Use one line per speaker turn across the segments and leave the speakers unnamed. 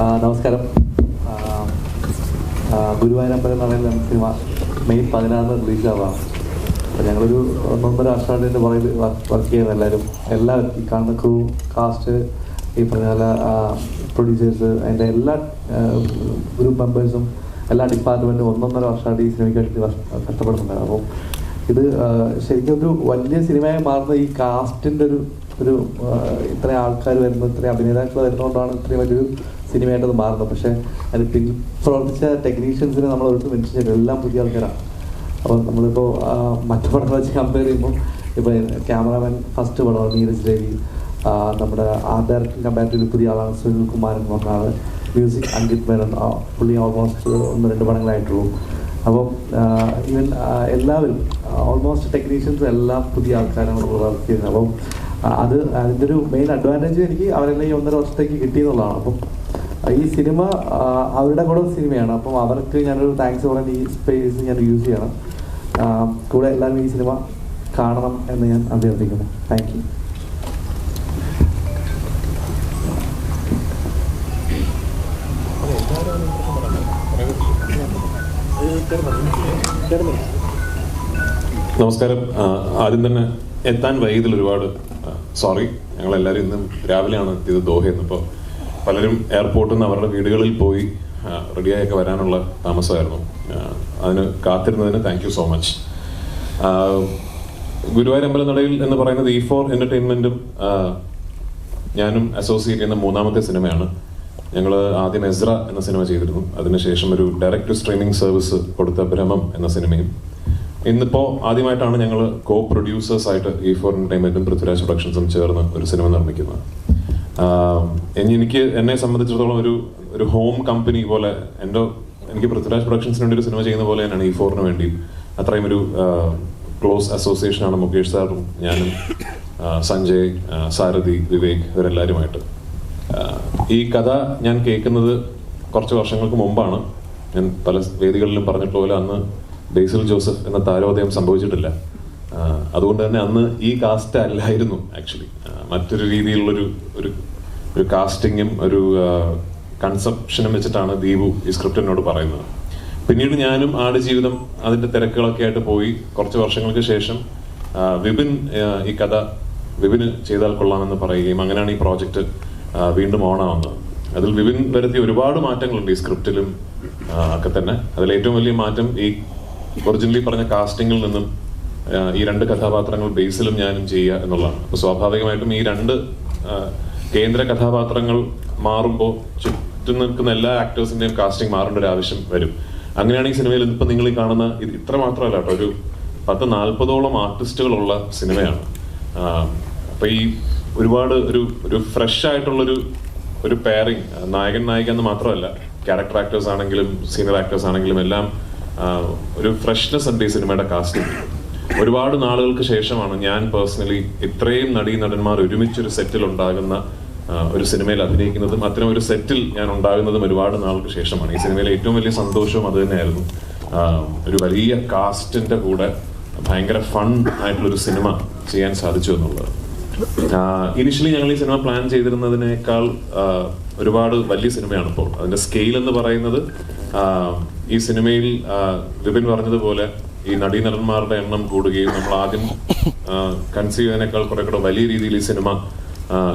നമസ്കാരം. ഗുരുവായൂരമ്പലം എന്ന് പറയുന്ന സിനിമ മെയ് പതിനാറിന് റിലീസാവാം അപ്പോൾ ഞങ്ങളൊരു ഒന്നൊന്നര വർഷമായിട്ട് പുറകിൽ വർക്ക് ചെയ്യുന്ന എല്ലാവരും. എല്ലാ ഈ കാണുന്ന ക്രൂ കാസ്റ്റ് ഈ പറഞ്ഞ പോലെ പ്രൊഡ്യൂസേഴ്സ് അതിന്റെ എല്ലാ ഗ്രൂപ്പ് മെമ്പേഴ്സും എല്ലാ ഡിപ്പാർട്ട്മെന്റും ഒന്നൊന്നര വർഷമായിട്ട് ഈ സിനിമയ്ക്ക് വേണ്ടി കഷ്ടപ്പെടുന്നുണ്ട് അപ്പോൾ ഇത് ശരിക്കും ഒരു വലിയ സിനിമയായി മാറുന്ന ഈ കാസ്റ്റിന്റെ ഒരു ഒരു ഇത്രയും ആൾക്കാർ വരുന്നത് ഇത്രയും അഭിനേതാക്കൾ വരുന്നതുകൊണ്ടാണ് ഇത്രയും വലിയൊരു സിനിമയായിട്ട് അത് മാറുന്നത് പക്ഷേ അതിൽ പിന്നിൽ പ്രവർത്തിച്ച ടെക്നീഷ്യൻസിനെ നമ്മൾ ഒരിടത്ത് മെൻഷൻ എല്ലാം പുതിയ ആൾക്കാരാണ്. അപ്പോൾ നമ്മളിപ്പോൾ മറ്റു പടങ്ങൾ വെച്ച് കമ്പയർ ചെയ്യുമ്പോൾ ഇപ്പോൾ ക്യാമറാമാൻ ഫസ്റ്റ് പടമാണ് നീരജ് രവി. നമ്മുടെ ആ ഡയറക്ടർ കമ്പാരിറ്റീവ് പുതിയ ആളാണ് സുനിൽ കുമാരൻ എന്ന് മ്യൂസിക് അങ്കിത് മേനൻ പുള്ളി ഓൾമോസ്റ്റ് ഒന്ന് രണ്ട് പടങ്ങളായിട്ടുള്ളൂ. അപ്പം ഈവൻ എല്ലാവരും ഓൾമോസ്റ്റ് ടെക്നീഷ്യൻസ് എല്ലാം പുതിയ ആൾക്കാരാണ് വർക്ക് ചെയ്യുന്നത് അപ്പം അത് അതിന്റെ ഒരു മെയിൻ അഡ്വാന്റേജ് എനിക്ക് അവരെല്ലാം ഈ ഒന്നര വർഷത്തേക്ക് കിട്ടിയെന്നുള്ളതാണ് അപ്പം ഈ സിനിമ അവരുടെ കൂടെ സിനിമയാണ് അപ്പം അവർക്ക് ഞാനൊരു താങ്ക്സ് പറയാൻ ഈ സ്പേസ് ഞാൻ യൂസ് ചെയ്യണം. കൂടെ എല്ലാവരും ഈ സിനിമ കാണണം എന്ന് ഞാൻ അഭ്യർത്ഥിക്കുന്നു. താങ്ക് യു
നമസ്കാരം. ആദ്യം തന്നെ എത്താൻ വൈകിയതിൽ ഒരുപാട് സോറി ഞങ്ങൾ എല്ലാവരും ഇന്നും രാവിലെയാണ് നിന്ന്. ഇപ്പോൾ പലരും എയർപോർട്ടിൽ നിന്ന് അവരുടെ വീടുകളിൽ പോയി റെഡിയായൊക്കെ വരാനുള്ള താമസമായിരുന്നു. അതിന് കാത്തിരുന്നതിന് thank you so much Guruvayur അമ്പലനടയിൽ എന്ന് പറയുന്നത് ഇ ഫോർ എന്റർടൈൻമെന്റും ഞാനും അസോസിയേറ്റ് ചെയ്യുന്ന മൂന്നാമത്തെ സിനിമയാണ്. ഞങ്ങൾ ആദ്യം എസ്ര എന്ന സിനിമ ചെയ്തിരുന്നു. അതിനുശേഷം ഒരു ഡയറക്റ്റ് സ്ട്രീമിംഗ് സർവീസ് കൊടുത്ത ഭ്രമം എന്ന സിനിമയും. ഇന്നിപ്പോൾ ആദ്യമായിട്ടാണ് ഞങ്ങൾ കോ പ്രൊഡ്യൂസേഴ്സായിട്ട് ഇ ഫോർ എന്റർടൈൻമെന്റും പൃഥ്വിരാജ് പ്രൊഡക്ഷൻസും ചേർന്ന് ഒരു സിനിമ നിർമ്മിക്കുന്നത്. എനിക്ക് എന്നെ സംബന്ധിച്ചിടത്തോളം ഒരു ഒരു ഹോം കമ്പനി പോലെ എന്റെ എനിക്ക് പൃഥ്വിരാജ് പ്രൊഡക്ഷൻസിന് വേണ്ടി ഒരു സിനിമ ചെയ്യുന്ന പോലെ തന്നെയാണ് ഈ ഫോറിന് വേണ്ടി അത്രയും ഒരു ക്ലോസ് അസോസിയേഷൻ ആണ് മുകേഷ് സാറും ഞാനും സഞ്ജയ് സാരഥി വിവേക് ഇവരെല്ലാവരുമായിട്ട് ഈ കഥ ഞാൻ കേൾക്കുന്നത് കുറച്ച് വർഷങ്ങൾക്ക് മുമ്പാണ്. ഞാൻ പല വേദികളിലും പറഞ്ഞിട്ടുള്ള പോലെ അന്ന് ബേസിൽ ജോസഫ് എന്ന താരോദയം സംഭവിച്ചിട്ടില്ല. അതുകൊണ്ട് തന്നെ അന്ന് ഈ കാസ്റ്റ് അല്ലായിരുന്നു ആക്ച്വലി മറ്റൊരു രീതിയിലുള്ളൊരു ഒരു ഒരു കാസ്റ്റിങ്ങും ഒരു കൺസെപ്ഷനും വെച്ചിട്ടാണ് ദീപു ഈ സ്ക്രിപ്റ്റ് എന്നോട് പറയുന്നത്. പിന്നീട് ഞാനും ആടുജീവിതം അതിന്റെ തിരക്കുകളൊക്കെ ആയിട്ട് പോയി. കുറച്ച് വർഷങ്ങൾക്ക് ശേഷം വിപിൻ ഈ കഥ വിപിന് ചെയ്താൽ കൊള്ളാമെന്ന് പറയുകയും അങ്ങനെയാണ് ഈ പ്രോജക്റ്റ് വീണ്ടും ഓണാവുന്നത് അതിൽ വിപിൻ വരുത്തിയ ഒരുപാട് മാറ്റങ്ങളുണ്ട് ഈ സ്ക്രിപ്റ്റിലും ഒക്കെ തന്നെ. അതിൽ ഏറ്റവും വലിയ മാറ്റം ഈ ഒറിജിനലി പറഞ്ഞ കാസ്റ്റിംഗിൽ നിന്നും ഈ രണ്ട് കഥാപാത്രങ്ങൾ ബേസിലും ഞാനും ചെയ്യുക എന്നുള്ളതാണ്. അപ്പൊ സ്വാഭാവികമായിട്ടും ഈ രണ്ട് കേന്ദ്ര കഥാപാത്രങ്ങൾ മാറുമ്പോൾ ചുറ്റും നിൽക്കുന്ന എല്ലാ ആക്ടേഴ്സിന്റെയും കാസ്റ്റിംഗ് മാറേണ്ട ഒരു ആവശ്യം വരും. അങ്ങനെയാണ് ഈ സിനിമയിൽ ഇപ്പൊ നിങ്ങൾ ഈ കാണുന്ന ഇത് ഇത്ര മാത്രമല്ല കേട്ടോ ഒരു പത്ത് നാൽപ്പതോളം ആർട്ടിസ്റ്റുകളുള്ള സിനിമയാണ്. അപ്പോൾ അപ്പൊ ഈ ഒരുപാട് ഒരു ഒരു ഫ്രഷ് ആയിട്ടുള്ളൊരു ഒരു പെയറിങ് നായകൻ നായിക എന്ന് മാത്രമല്ല ക്യാരക്ടർ ആക്ടേഴ്സ് ആണെങ്കിലും സീനിയർ ആക്ടേഴ്സ് ആണെങ്കിലും എല്ലാം ഒരു ഫ്രഷ്നെസ് ഉണ്ട് ഈ സിനിമയുടെ കാസ്റ്റിംഗ് ഒരുപാട് നാളുകൾക്ക് ശേഷമാണ് ഞാൻ പേഴ്സണലി ഇത്രയും നടീ നടന്മാർ ഒരുമിച്ച് ഒരു സെറ്റിൽ ഉണ്ടാകുന്ന ഒരു സിനിമയിൽ അഭിനയിക്കുന്നതും അത്തരം ഒരു സെറ്റിൽ ഞാൻ ഉണ്ടാകുന്നതും ഒരുപാട് നാൾക്ക് ശേഷമാണ്. ഈ സിനിമയിലെ ഏറ്റവും വലിയ സന്തോഷവും അത് തന്നെയായിരുന്നു. ഒരു വലിയ കാസ്റ്റിന്റെ കൂടെ ഭയങ്കര ഫൺ ആയിട്ടുള്ള ഒരു സിനിമ ചെയ്യാൻ സാധിച്ചു എന്നുള്ളത്. ഇനിഷ്യലി ഞങ്ങൾ ഈ സിനിമ പ്ലാൻ ചെയ്തിരുന്നതിനേക്കാൾ ഒരുപാട് വലിയ സിനിമയാണ് ഇപ്പോൾ അതിന്റെ സ്കെയിൽ എന്ന് പറയുന്നത് ഈ സിനിമയിൽ വിപിൻ പറഞ്ഞതുപോലെ ഈ നടീനടന്മാരുടെ എണ്ണം കൂടുകയും നമ്മൾ ആദ്യം കൺസീവ് കുറെ കൂടെ വലിയ രീതിയിൽ ഈ സിനിമ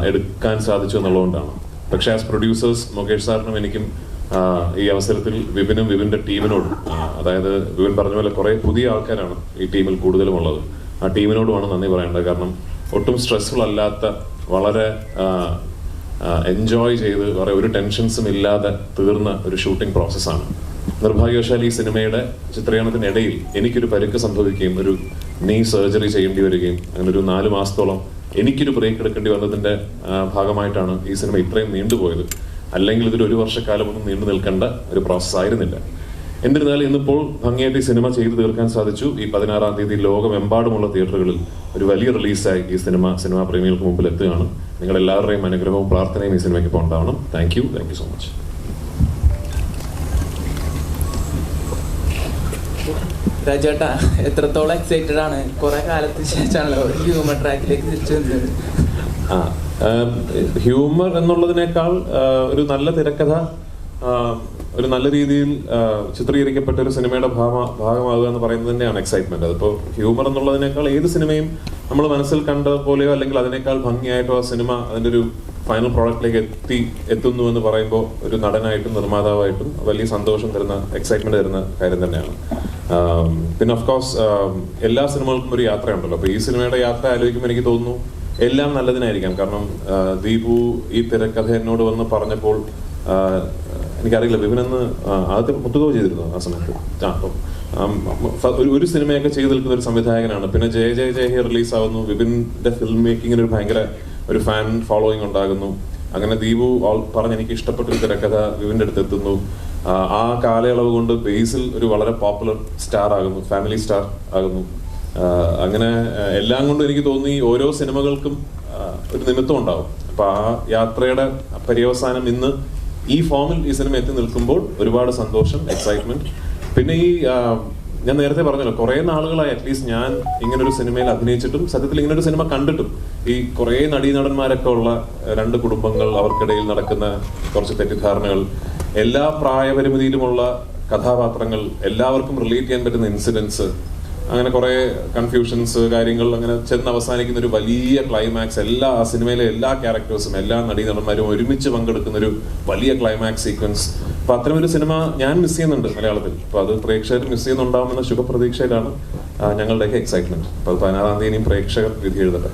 എടുക്കാൻ സാധിച്ചു എന്നുള്ളതുകൊണ്ടാണ്. പക്ഷേ ആസ് പ്രൊഡ്യൂസേഴ്സ് മുകേഷ് സാറിനും എനിക്കും ഈ അവസരത്തിൽ വിപിനും വിപിന്റെ ടീമിനോടും അതായത് വിപിൻ പറഞ്ഞ പോലെ കുറെ പുതിയ ആൾക്കാരാണ് ഈ ടീമിൽ കൂടുതലും ഉള്ളത് ആ ടീമിനോടുമാണ് നന്ദി പറയേണ്ടത്. കാരണം ഒട്ടും സ്ട്രെസ്ഫുൾ അല്ലാത്ത വളരെ എൻജോയ് ചെയ്ത് കുറെ ഒരു ടെൻഷൻസും ഇല്ലാതെ തീർന്ന ഒരു ഷൂട്ടിംഗ് പ്രോസസ്സാണ് നിർഭാഗ്യവശാൽ ഈ സിനിമയുടെ ചിത്രീകരണത്തിനിടയിൽ എനിക്കൊരു പരുക്ക് സംഭവിക്കുകയും ഒരു നീ സർജറി ചെയ്യേണ്ടി വരികയും അങ്ങനെ ഒരു നാല് മാസത്തോളം എനിക്കൊരു ബ്രേക്ക് എടുക്കേണ്ടി വന്നതിന്റെ ഭാഗമായിട്ടാണ് ഈ സിനിമ ഇത്രയും നീണ്ടുപോയത്. അല്ലെങ്കിൽ ഇതൊരു ഒരു വർഷക്കാലമൊന്നും നീണ്ടു നിൽക്കേണ്ട ഒരു പ്രോസസ് ആയിരുന്നില്ല. എന്നിരുന്നാലും ഇന്നിപ്പോൾ ഭംഗിയായിട്ട് ഈ സിനിമ ചെയ്തു തീർക്കാൻ സാധിച്ചു. ഈ പതിനാറാം തീയതി ലോകമെമ്പാടുമുള്ള തിയേറ്ററുകളിൽ ഒരു വലിയ റിലീസായി ഈ സിനിമ സിനിമാ പ്രേമികൾക്ക് മുമ്പിൽ എത്തുകയാണ്. നിങ്ങൾ എല്ലാവരുടെയും അനുഗ്രഹവും പ്രാർത്ഥനയും ഈ സിനിമയ്ക്ക് ഇപ്പോൾ ഉണ്ടാവണം thank you. Thank you so much.
രാജേട്ടാ എത്രത്തോളം എക്സൈറ്റഡ് ആണ്. കുറെ കാലത്തിന് ശേഷമാണല്ലോ ഹ്യൂമർ ട്രാക്കിലേക്ക് തിരിച്ചു വന്നത്.
ആ ഹ്യൂമർ എന്നുള്ളതിനേക്കാൾ ഒരു നല്ല തിരക്കഥ ഒരു നല്ല രീതിയിൽ ചിത്രീകരിക്കപ്പെട്ട ഒരു സിനിമയുടെ ഭാഗ ഭാഗമാകുക എന്ന് പറയുന്നത് തന്നെയാണ് എക്സൈറ്റ്മെന്റ് അതിപ്പോൾ ഹ്യൂമർ എന്നുള്ളതിനേക്കാൾ ഏത് സിനിമയും നമ്മൾ മനസ്സിൽ കണ്ട പോലെയോ അല്ലെങ്കിൽ അതിനേക്കാൾ ഭംഗിയായിട്ടോ ആ സിനിമ അതിന്റെ ഒരു ഫൈനൽ പ്രോഡക്റ്റിലേക്ക് എത്തി എത്തുന്നു എന്ന് പറയുമ്പോൾ ഒരു നടനായിട്ടും നിർമ്മാതാവായിട്ടും വലിയ സന്തോഷം തരുന്ന എക്സൈറ്റ്മെന്റ് തരുന്ന കാര്യം തന്നെയാണ്. പിന്നെ ഓഫ് കോഴ്സ് എല്ലാ സിനിമകൾക്കും ഒരു യാത്രയുണ്ടല്ലോ. അപ്പൊ ഈ സിനിമയുടെ യാത്ര ആലോചിക്കുമ്പോൾ എനിക്ക് തോന്നുന്നു എല്ലാം നല്ലതിനായിരിക്കാം. കാരണം ദീപു ഈ തിരക്കഥ എന്നോട് വന്ന് പറഞ്ഞപ്പോൾ എനിക്കറിയില്ല വിപിനെന്ന് ആദ്യത്തെ മുത്തുകോ ചെയ്തിരുന്നു ആ സമയത്ത്? ആ അപ്പം ഒരു സിനിമയൊക്കെ ചെയ്തു നിൽക്കുന്ന ഒരു സംവിധായകനാണ്. പിന്നെ ജയ ജയ ജയ ഹി റിലീസ് ആവുന്നു വിപിന്റെ ഫിലിം മേക്കിങ്ങിന് ഒരു ഭയങ്കര ഒരു ഫാൻ ഫോളോയിങ് ഉണ്ടാകുന്നു. അങ്ങനെ ദീപു പറഞ്ഞ് എനിക്ക് ഇഷ്ടപ്പെട്ട ഒരു തിരക്കഥ വിപിന്റെ അടുത്ത് എത്തുന്നു. ആ, കാലയളവ് കൊണ്ട് ബേസിൽ ഒരു വളരെ പോപ്പുലർ സ്റ്റാർ ആകുന്നു ഫാമിലി സ്റ്റാർ ആകുന്നു. അങ്ങനെ എല്ലാം കൊണ്ടും എനിക്ക് തോന്നി ഓരോ സിനിമകൾക്കും ഒരു നിമിത്തം ഉണ്ടാവും. അപ്പൊ ആ യാത്രയുടെ പര്യവസാനം ഇന്ന് ഈ ഫോമിൽ ഈ സിനിമ എത്തി നിൽക്കുമ്പോൾ ഒരുപാട് സന്തോഷം എക്സൈറ്റ്മെന്റ് പിന്നെ ഈ ഞാൻ നേരത്തെ പറഞ്ഞല്ലോ കുറെ നാളുകളായി അറ്റ്ലീസ്റ്റ് ഞാൻ ഇങ്ങനെ ഒരു സിനിമയിൽ അഭിനയിച്ചിട്ടും സത്യത്തിൽ ഇങ്ങനെ ഒരു സിനിമ കണ്ടിട്ടും ഈ കുറെ നടീനടന്മാരൊക്കെ ഉള്ള രണ്ട് കുടുംബങ്ങൾ അവർക്കിടയിൽ നടക്കുന്ന കുറച്ച് തെറ്റിദ്ധാരണകൾ എല്ലാ പ്രായപരിമിതിയിലുമുള്ള കഥാപാത്രങ്ങൾ എല്ലാവർക്കും റിലേറ്റ് ചെയ്യാൻ പറ്റുന്ന ഇൻസിഡൻസ് അങ്ങനെ കുറെ കൺഫ്യൂഷൻസ് കാര്യങ്ങൾ അങ്ങനെ ചെന്ന് അവസാനിക്കുന്ന ഒരു വലിയ ക്ലൈമാക്സ് എല്ലാ ആ സിനിമയിലെ എല്ലാ ക്യാരക്ടേഴ്സും എല്ലാ നടീനടന്മാരും ഒരുമിച്ച് പങ്കെടുക്കുന്ന ഒരു വലിയ ക്ലൈമാക്സ് സീക്വൻസ് അപ്പൊ അത്തരമൊരു സിനിമ ഞാൻ മിസ് ചെയ്യുന്നുണ്ട് മലയാളത്തിൽ. അപ്പൊ അത് പ്രേക്ഷകർ മിസ് ചെയ്യുന്നുണ്ടാവുമെന്ന ശുഭപ്രതീക്ഷയിലാണ് ഞങ്ങളുടെയൊക്കെ എക്സൈറ്റ്മെന്റ് അപ്പൊ അത് പതിനാറാം തീയതി പ്രേക്ഷകർ വിധി എഴുതട്ടെ.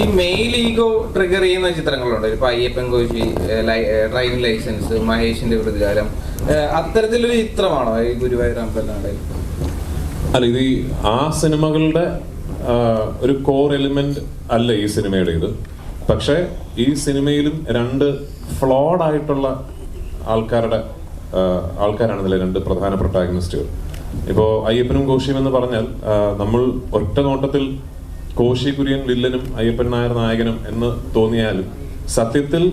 ഈ മെയിൽ ഈഗോ ട്രിഗർ ചെയ്യുന്ന ചിത്രങ്ങളുണ്ട്. ഇപ്പൊ അയ്യപ്പൻ കോശി ഡ്രൈവിംഗ് ലൈസൻസ് മഹേഷിന്റെ പ്രതികാരം അത്തരത്തിലൊരു ചിത്രമാണോ ഈ ഗുരുവായൂർ അമ്പലനാടയിൽ
അല്ല ഇത് ആ സിനിമകളുടെ ഒരു കോർ എലിമെന്റ് അല്ല ഈ സിനിമയുടെ ഇത്. പക്ഷേ ഈ സിനിമയിലും രണ്ട് ഫ്ലോഡ് ആയിട്ടുള്ള ആൾക്കാരുടെ ആൾക്കാരാണ് ഇതിലെ രണ്ട് പ്രധാന പ്രൊട്ടാഗനിസ്റ്റുകൾ ഇപ്പോ അയ്യപ്പനും കോശിയും എന്ന് പറഞ്ഞാൽ നമ്മൾ ഒറ്റ നോട്ടത്തിൽ കോശി കുര്യൻ വില്ലനും അയ്യപ്പൻ നായർ നായകനും എന്ന് തോന്നിയാലും സത്യത്തിൽ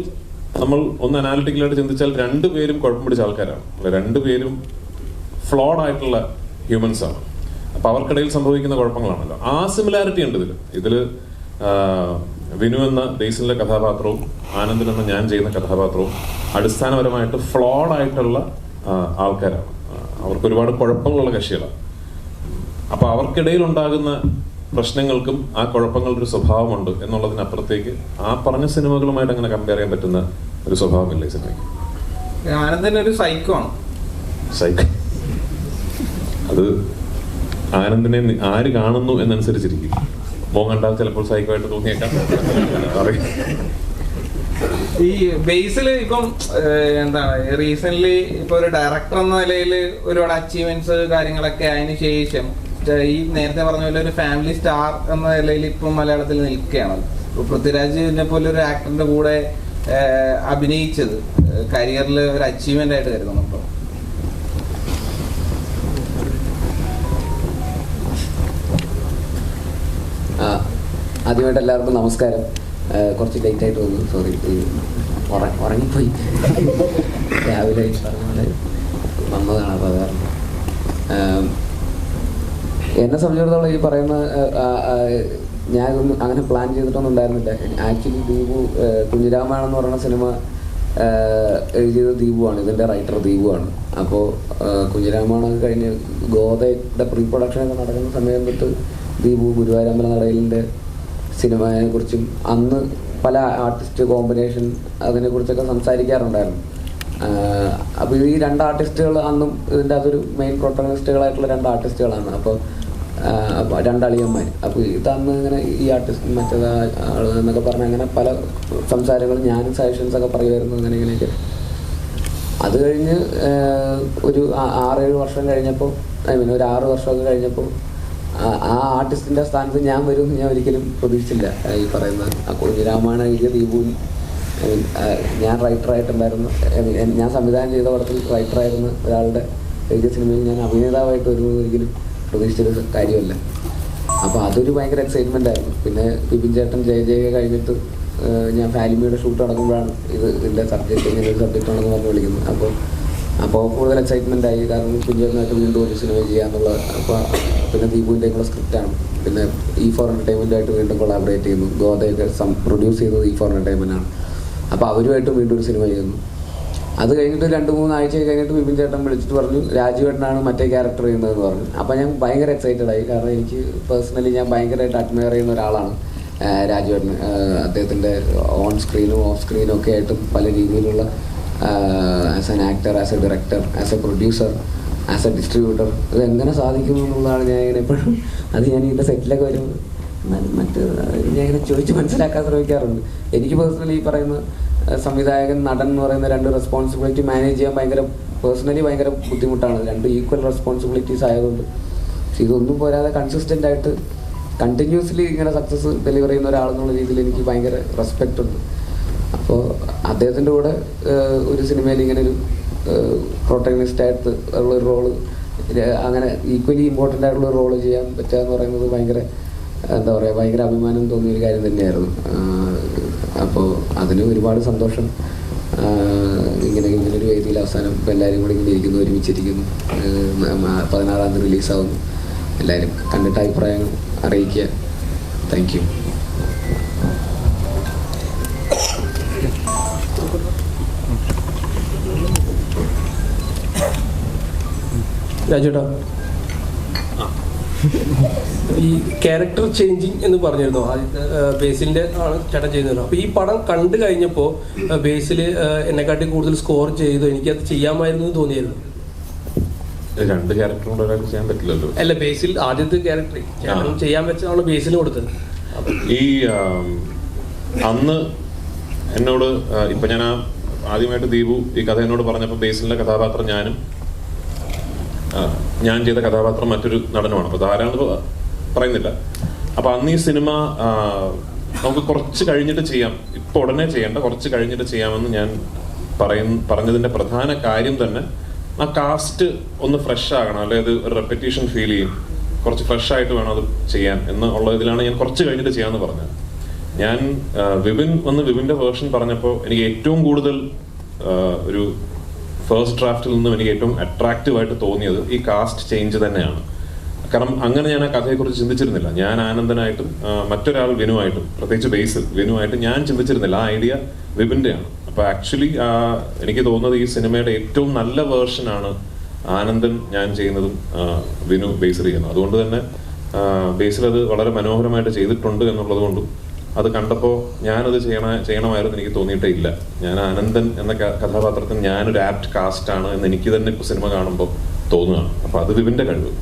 നമ്മൾ ഒന്ന് അനാലിറ്റിക്കലായിട്ട് ചിന്തിച്ചാൽ രണ്ടുപേരും കുഴപ്പം പിടിച്ച ആൾക്കാരാണ്. രണ്ടുപേരും ഫ്ലോഡ് ആയിട്ടുള്ള ഹ്യൂമൻസ് ആണ്. അപ്പൊ അവർക്കിടയിൽ സംഭവിക്കുന്ന കുഴപ്പങ്ങളാണല്ലോ. ആ സിമിലാരിറ്റി ഉണ്ട് ഇതിൽ ഇതിൽ വിനു എന്ന ബേസിലെ കഥാപാത്രവും ആനന്ദൻ എന്ന ഞാൻ ചെയ്യുന്ന കഥാപാത്രവും അടിസ്ഥാനപരമായിട്ട് ഫ്ലോഡ് ആയിട്ടുള്ള ആൾക്കാരാണ്. അവർക്ക് ഒരുപാട് കുഴപ്പങ്ങളുള്ള കക്ഷികളാണ്. അപ്പൊ അവർക്കിടയിൽ ഉണ്ടാകുന്ന പ്രശ്നങ്ങൾക്കും ആ കുഴപ്പങ്ങളൊരു സ്വഭാവമുണ്ട് എന്നുള്ളതിനപ്പുറത്തേക്ക് ആ പറഞ്ഞ സിനിമകളുമായിട്ട് അങ്ങനെ കമ്പയർ ചെയ്യാൻ പറ്റുന്ന ഒരു സ്വഭാവമില്ല ഈ സിനിമയ്ക്ക്.
ആനന്ദൻ ഒരു സൈക്കോ ആണ്.
സൈക്കോ അത് ആനന്ദിനെ ആര് കാണുന്നു എന്നനുസരിച്ചിരിക്കും. മോഹൻ കണ്ടാൽ ചിലപ്പോൾ സൈക്കോ ആയിട്ട് തോന്നിയേക്കാം.
ഈ ബേസിൽ ഇപ്പം എന്താണ് റീസെന്റ് ഇപ്പൊ ഒരു ഡയറക്ടർ എന്ന നിലയിൽ ഒരുപാട് അച്ചീവ്മെന്റ്സ് കാര്യങ്ങളൊക്കെ അതിന് ശേഷം ഈ നേരത്തെ പറഞ്ഞ പോലെ ഒരു ഫാമിലി സ്റ്റാർ എന്ന നിലയിൽ ഇപ്പം മലയാളത്തിൽ നിൽക്കുകയാണ്. പൃഥ്വിരാജിനെ പോലെ ഒരു ആക്ടറിന്റെ കൂടെ അഭിനയിച്ചത്. കരിയറിൽ ഒരു അച്ചീവ്മെന്റ് ആയിട്ട് കരുതുന്നു ഇപ്പൊ.
ആ, ആദ്യമായിട്ട് എല്ലാവർക്കും നമസ്കാരം. കുറച്ച് ലേറ്റ് ആയിട്ട് വന്നു. സോറി ഉറങ്ങിപ്പോയി. രാവിലെ വന്നതാണ് അപ്പോൾ അത് കാരണം എന്നെ സംബന്ധിച്ചിടത്തോളം ഈ പറയുന്ന ഞാനൊന്നും അങ്ങനെ പ്ലാൻ ചെയ്തിട്ടൊന്നും ഉണ്ടായിരുന്നില്ല. ആക്ച്വലി ദീപു എന്ന് പറയുന്ന സിനിമ എഴുതിയത് ദീപുവാണ്. ഇതിന്റെ റൈറ്റർ ദീപുവാണ്. അപ്പോൾ കുഞ്ഞിരാമായണം കഴിഞ്ഞ് ഗോതയുടെ പ്രീ പ്രൊഡക്ഷനൊക്കെ നടക്കുന്ന സമയം തൊട്ട് ദീപു ഗുരുവായൂരമ്പല നടയിലിന്റെ സിനിമയെ കുറിച്ചും അന്ന് പല ആർട്ടിസ്റ്റ് കോമ്പിനേഷൻ അതിനെക്കുറിച്ചൊക്കെ സംസാരിക്കാറുണ്ടായിരുന്നു. അപ്പോൾ ഈ രണ്ട് ആർട്ടിസ്റ്റുകൾ അന്നും ഇതിന്റെ അതൊരു മെയിൻ പ്രൊട്ടഗണിസ്റ്റുകളായിട്ടുള്ള രണ്ട് ആർട്ടിസ്റ്റുകളാണ് അപ്പോൾ രണ്ടളിയന്മാർ അപ്പോൾ ഇതന്ന് ഇങ്ങനെ ഈ ആർട്ടിസ്റ്റ് മറ്റേത് ആൾ എന്നൊക്കെ പറഞ്ഞ് അങ്ങനെ പല സംസാരങ്ങളും ഞാനും സജഷൻസ് ഒക്കെ പറയുമായിരുന്നു അങ്ങനെ ഇങ്ങനെയൊക്കെ. അത് കഴിഞ്ഞ് ഒരു ആറേഴ് വർഷം കഴിഞ്ഞപ്പോൾ ഐ മീൻ ഒരു ആറ് വർഷമൊക്കെ കഴിഞ്ഞപ്പോൾ ആ- ആർട്ടിസ്റ്റിന്റെ സ്ഥാനത്ത് ഞാൻ വരും ഞാൻ ഒരിക്കലും പ്രതീക്ഷിച്ചില്ല. ഈ പറയുന്ന ആ കുഞ്ഞിരാമായണ എഴുതിയ ദീപുവിൻ ഐ മീൻ ഞാൻ റൈറ്ററായിട്ടുണ്ടായിരുന്നു ഞാൻ സംവിധാനം ചെയ്ത പടത്തിൽ റൈറ്ററായിരുന്ന ഒരാളുടെ എഴുതിയ സിനിമയിൽ ഞാൻ അഭിനേതാവായിട്ട് വരുന്നത് ഒരിക്കലും പ്രതീക്ഷിച്ചൊരു കാര്യമല്ല. അപ്പോൾ അതൊരു ഭയങ്കര എക്സൈറ്റ്മെന്റ് ആയിരുന്നു. പിന്നെ വിപിൻ ചേട്ടൻ ജയ ജയ കഴിഞ്ഞിട്ട് ഞാൻ ഫാലിമിയുടെ ഷൂട്ട് നടക്കുമ്പോഴാണ് ഇത് ഇതിന്റെ സബ്ജക്റ്റ് ഇങ്ങനെ ഒരു സബ്ജക്റ്റ് ആണെന്ന് പറഞ്ഞ് വിളിക്കുന്നത്. അപ്പോൾ അപ്പോൾ കൂടുതൽ എക്സൈറ്റ്മെന്റ് ആയി. കാരണം കുഞ്ഞുമായിട്ട് വീണ്ടും ഒരു സിനിമ ചെയ്യാന്നുള്ള അപ്പോൾ പിന്നെ ദീപുവിന്റെ കൂടെ സ്ക്രിപ്റ്റാണ് പിന്നെ ഈ ഫോർ എന്റർടൈൻമെന്റായിട്ട് വീണ്ടും കൊളാബറേറ്റ് ചെയ്യുന്നു. ഗോതയൊക്കെ സം പ്രൊഡ്യൂസ് ചെയ്തത് ഈ ഫോർ എന്റർടൈൻമെന്റ് ആണ്. അപ്പോൾ അവരുമായിട്ട് വീണ്ടും ഒരു സിനിമ ചെയ്യുന്നു. അത് കഴിഞ്ഞിട്ട് രണ്ട് മൂന്ന് ആഴ്ച കഴിഞ്ഞിട്ട് വിപിൻ ചേട്ടൻ വിളിച്ചിട്ട് പറഞ്ഞു രാജുവേട്ടനാണ് മറ്റേ ക്യാരക്ടർ ചെയ്യുന്നതെന്ന് പറഞ്ഞു. അപ്പോൾ ഞാൻ ഭയങ്കര എക്സൈറ്റഡ് ആയി. കാരണം എനിക്ക് പേഴ്സണലി ഞാൻ ഭയങ്കരമായിട്ട് അഡ്മയർ ചെയ്യുന്ന ഒരാളാണ് രാജുവേട്ടൻ. അദ്ദേഹത്തിന്റെ ഓൺ സ്ക്രീനും ഓഫ് സ്ക്രീനും ഒക്കെ ആയിട്ട് പല രീതിയിലുള്ള as an actor as a director as a producer as a distributor ഇത് എങ്ങനെ സാധിക്കുന്നു എന്നുള്ളതാണ് ഞാൻ ഇങ്ങനെ എപ്പോഴും അത് ഞാൻ ഇതിന്റെ സെറ്റിലൊക്കെ വരും മറ്റ് ഞാൻ ഇങ്ങനെ ചോദിച്ച് മനസ്സിലാക്കാൻ ശ്രമിക്കാറുണ്ട്. എനിക്ക് പേഴ്സണലി ഈ പറയുന്ന സംവിധായകൻ നടൻ എന്ന് പറയുന്ന രണ്ട് റെസ്പോൺസിബിലിറ്റി മാനേജ് ചെയ്യാൻ ഭയങ്കര പേഴ്സണലി ഭയങ്കര ബുദ്ധിമുട്ടാണ്. രണ്ട് ഈക്വൽ റെസ്പോൺസിബിലിറ്റീസ് ആയതുകൊണ്ട്. പക്ഷെ ഇതൊന്നും പോരാതെ കൺസിസ്റ്റന്റ് ആയിട്ട് കണ്ടിന്യൂസ്ലി ഇങ്ങനെ സക്സസ് ഡെലിവർ ചെയ്യുന്ന ഒരാളെന്നുള്ള രീതിയിൽ എനിക്ക് ഭയങ്കര റെസ്പെക്റ്റ് ഉണ്ട്. അപ്പോൾ അദ്ദേഹത്തിന്റെ കൂടെ ഒരു സിനിമയിൽ ഇങ്ങനെ ഒരു പ്രൊട്ടഗനിസ്റ്റ് ആയിട്ട് ഉള്ള ഒരു റോൾ അങ്ങനെ ഈക്വലി ഇമ്പോർട്ടന്റ് ആയിട്ടുള്ള റോൾ ചെയ്യാൻ പറ്റുക എന്ന് പറയുന്നത് ഭയങ്കര എന്താ പറയുക ഭയങ്കര അഭിമാനം തോന്നിയ ഒരു കാര്യം തന്നെയായിരുന്നു. അപ്പോൾ അതിന് ഒരുപാട് സന്തോഷം. ഇങ്ങനെ ഇങ്ങനൊരു വേദിയിൽ അവസാനം ഇപ്പോൾ എല്ലാവരും കൂടി ഇങ്ങനെ ഇരിക്കുന്നു ഒരുമിച്ചിരിക്കുന്നു. പതിനാറാം തീയതി റിലീസാവുന്നു. എല്ലാവരും കണ്ടിട്ട് അഭിപ്രായങ്ങൾ അറിയിക്കുക. താങ്ക് യു
രാജേട്ടാ. ഈ ക്യാരക്ടർ ചേഞ്ചിങ് എന്ന് പറഞ്ഞിരുന്നു? ബേസിലിന്റെ ആണ് ചേട്ടൻ ചെയ്യുന്നത് അപ്പൊ ഈ പടം കണ്ടു കഴിഞ്ഞപ്പോ ബേസിൽ എന്നെക്കാട്ടി കൂടുതൽ സ്കോർ ചെയ്തു. എനിക്കത് ചെയ്യാമായിരുന്നു എന്ന് തോന്നിയായിരുന്നു.
രണ്ട് ക്യാരക്ടറും കൂടെ ഒരാൾക്ക് ചെയ്യാൻ പറ്റില്ലല്ലോ.
അല്ല ബേസിൽ ആദ്യത്തെ ക്യാരക്ടർ ചേട്ടൻ ചെയ്യാൻ വെച്ചാണ് ബേസിൽ കൊടുത്തത്.
ഈ അന്ന് എന്നോട് ഇപ്പൊ ഞാൻ ആ ആദ്യമായിട്ട് ദീപു ഈ കഥ എന്നോട് പറഞ്ഞപ്പോൾ ബേസിലെ കഥാപാത്രം ഞാനും ഞാൻ ചെയ്ത കഥാപാത്രം മറ്റൊരു നടനുമാണ്. അപ്പൊ ധാരാളം പറയുന്നില്ല. അപ്പൊ അന്ന് ഈ സിനിമ നമുക്ക് കുറച്ച് കഴിഞ്ഞിട്ട് ചെയ്യാം. ഇപ്പൊ ഉടനെ ചെയ്യേണ്ട കുറച്ച് കഴിഞ്ഞിട്ട് ചെയ്യാമെന്ന് ഞാൻ പറയുന്ന പറഞ്ഞതിന്റെ പ്രധാന കാര്യം തന്നെ ആ കാസ്റ്റ് ഒന്ന് ഫ്രഷ് ആകണം. അല്ലെങ്കിൽ ഒരു റെപ്പറ്റീഷൻ ഫീൽ ചെയ്യും. കുറച്ച് ഫ്രഷ് ആയിട്ട് വേണം അത് ചെയ്യാൻ എന്ന് ഉള്ള ഇതിലാണ് ഞാൻ കുറച്ച് കഴിഞ്ഞിട്ട് ചെയ്യാമെന്ന് പറഞ്ഞത്. ഞാൻ വിപിൻ വന്ന് വിപിന്റെ വേർഷൻ പറഞ്ഞപ്പോൾ എനിക്ക് ഏറ്റവും കൂടുതൽ ഒരു ഫസ്റ്റ് ഡ്രാഫ്റ്റിൽ നിന്നും എനിക്ക് ഏറ്റവും അട്രാക്റ്റീവ് ആയിട്ട് തോന്നിയത് ഈ കാസ്റ്റ് ചേഞ്ച് തന്നെയാണ്. കാരണം അങ്ങനെ ഞാൻ ആ കഥയെക്കുറിച്ച് ചിന്തിച്ചിരുന്നില്ല. ഞാൻ ആനന്ദനായിട്ടും മറ്റൊരാൾ വിനുവായിട്ടും പ്രത്യേകിച്ച് ബേസിൽ വിനുവായിട്ടും ഞാൻ ചിന്തിച്ചിരുന്നില്ല. ആ ഐഡിയ വിപിന്റെ ആണ് അപ്പൊ ആക്ച്വലി എനിക്ക് തോന്നുന്നത് ഈ സിനിമയുടെ ഏറ്റവും നല്ല വേർഷനാണ് ആനന്ദൻ ഞാൻ ചെയ്യുന്നതും വിനു ബേസിൽ ചെയ്യുന്നതും. അതുകൊണ്ട് തന്നെ ബേസിൽ അത് വളരെ മനോഹരമായിട്ട് ചെയ്തിട്ടുണ്ട് എന്നുള്ളത് കൊണ്ടും അത് കണ്ടപ്പോൾ ഞാനത് ചെയ്യണ ചെയ്യണമായിരുന്നു എനിക്ക് തോന്നിയിട്ടേ ഇല്ല. ഞാൻ ആനന്ദൻ എന്ന കഥാപാത്രത്തിന് ഞാനൊരു ആപ്റ്റ് കാസ്റ്റ് ആണ് എന്ന് എനിക്ക് തന്നെ ഇപ്പോൾ സിനിമ കാണുമ്പോൾ തോന്നുകയാണ്. അപ്പോൾ അത് വിവിന്റെ കഴിവ്.